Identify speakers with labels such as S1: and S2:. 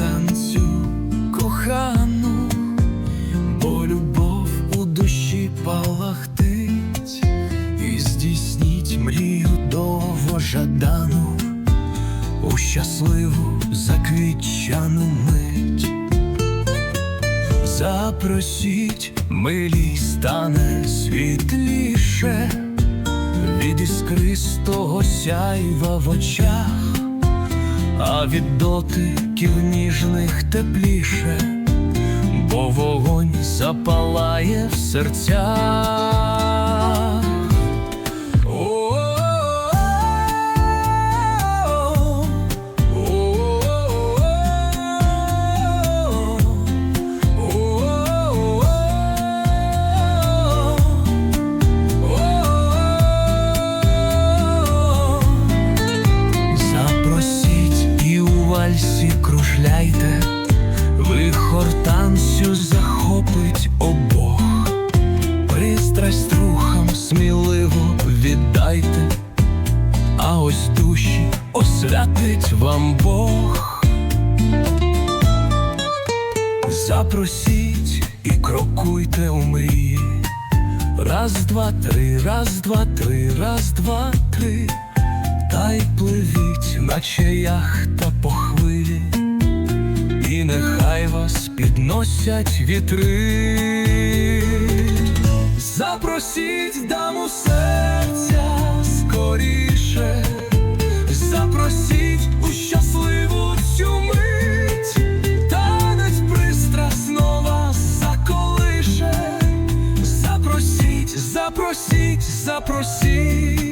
S1: танцю кохану, бо любов у душі палахтить, і здійсніть мрію довго жадану, у щасливу заквітчану мить. Запросіть, милі, стане світліше, від іскристого сяйва в очах а від дотиків ніжних тепліше, бо вогонь запалає в серцях. Кружляйте, ви хортансю захопить обох, пристрасть рухам сміливо віддайте, а ось душі освятить вам Бог. Запросіть і крокуйте у мрії. Раз, два, три, раз, два, три, раз, два, три. Та й пливіть, наче яхта нехай вас підносять вітри. Запросіть даму серця скоріше, запросіть у щасливу цю мить, танець пристрасно вас заколише. Запросіть, запросіть, запросіть.